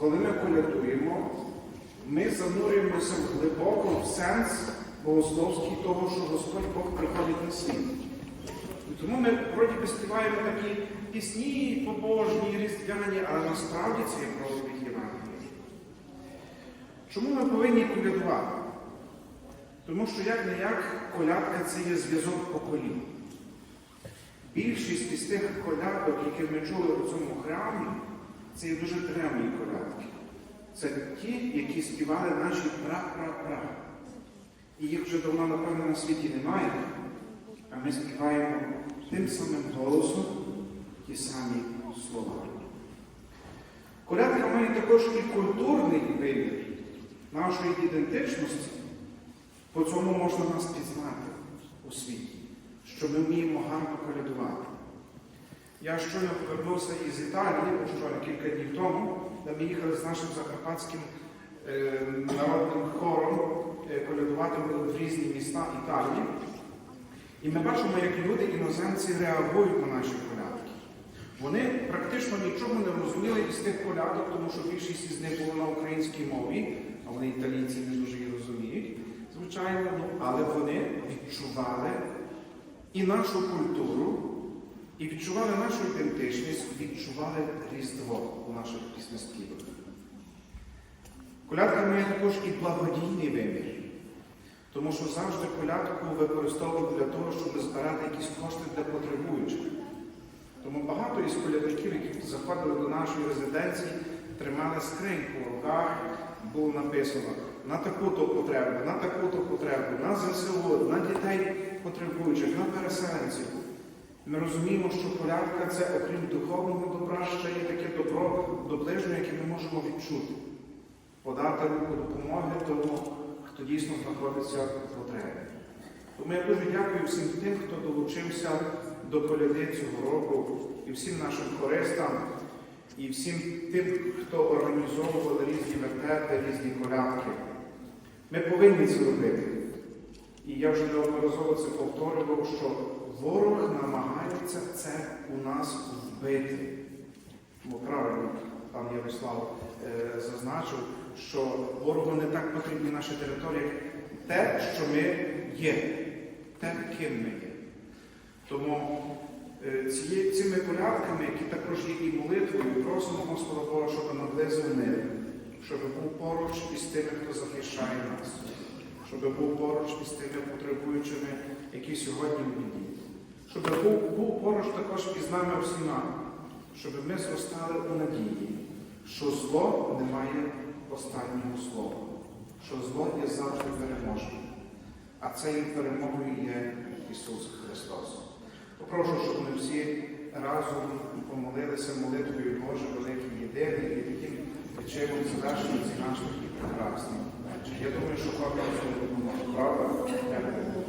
Коли ми колядуємо, ми занурюємося глибоко в сенс богословський того, що Господь Бог приходить на світ. І тому ми вроді би співаємо такі пісні побожні, різдвяні, але насправді це є розповідь Євангелія. Чому ми повинні колядувати? Тому що як не як колядка це є зв'язок поколінь. Більшість із тих колядок, які ми чули у цьому храмі, це є дуже древні колядки. Це ті, які співали наші пра-пра-пра. І їх вже давно, напевно, на світі немає. А ми співаємо тим самим голосом ті самі слова. Колядка має також і культурний вимір нашої ідентичності. По цьому можна нас пізнати у світі, що ми вміємо гарно колядувати. Я щойно повернувся із Італії, щойно кілька днів тому, де ми їхали з нашим закарпатським е, народним хором е, колядувати в різні міста Італії. І ми бачимо, як люди, іноземці, реагують на наші колядки. Вони практично нічого не розуміли із тих колядок, тому що більшість із них було на українській мові, а вони італійці не дуже її розуміють, звичайно, ну, але вони відчували і нашу культуру, і відчували нашу ідентичність, відчували Різдво у наших піснеспівах. Колядка має також і благодійний вимір. Тому що завжди колядку використовують для того, щоб збирати якісь кошти для потребуючих. Тому багато із колядників, які заходили до нашої резиденції, тримали скриньку в руках, було написано на таку-то потребу, на таку-то потребу, на потребуючих, на переселенців. Ми розуміємо, що колядка це, окрім духовного добра, ще є таке добро до ближнього, яке ми можемо відчути. Подати руку допомоги тому, хто дійсно знаходиться в потребі. Тому я дуже дякую всім тим, хто долучився до коляди цього року, і всім нашим хористам, і всім тим, хто організовували різні вертепи, різні колядки. Ми повинні це робити. І я вже неодноразово це повторював, що ворог намагається це у нас вбити. Бо правильно пан Ярослав е, зазначив, що ворогу не так потрібні наші території, те, що ми є, те, ким ми є. Тому е, цими порядками, які також є і молитвою, просимо Господа Бога, щоб наблизив мир, щоб був поруч із тими, хто захищає нас, щоб був поруч із тими потребуючими, які сьогодні в біді. Щоб був, був поруч також із нами всіма, щоб ми зростали у надії, що зло не має останнього слова, що зло є завжди переможним. А цією перемогою є Ісус Христос. Попрошу, щоб ми всі разом помолилися молитвою Боже великий єдиний і таким відчимом завершення ці наші такі прекрасні. Я думаю, що правда, правда,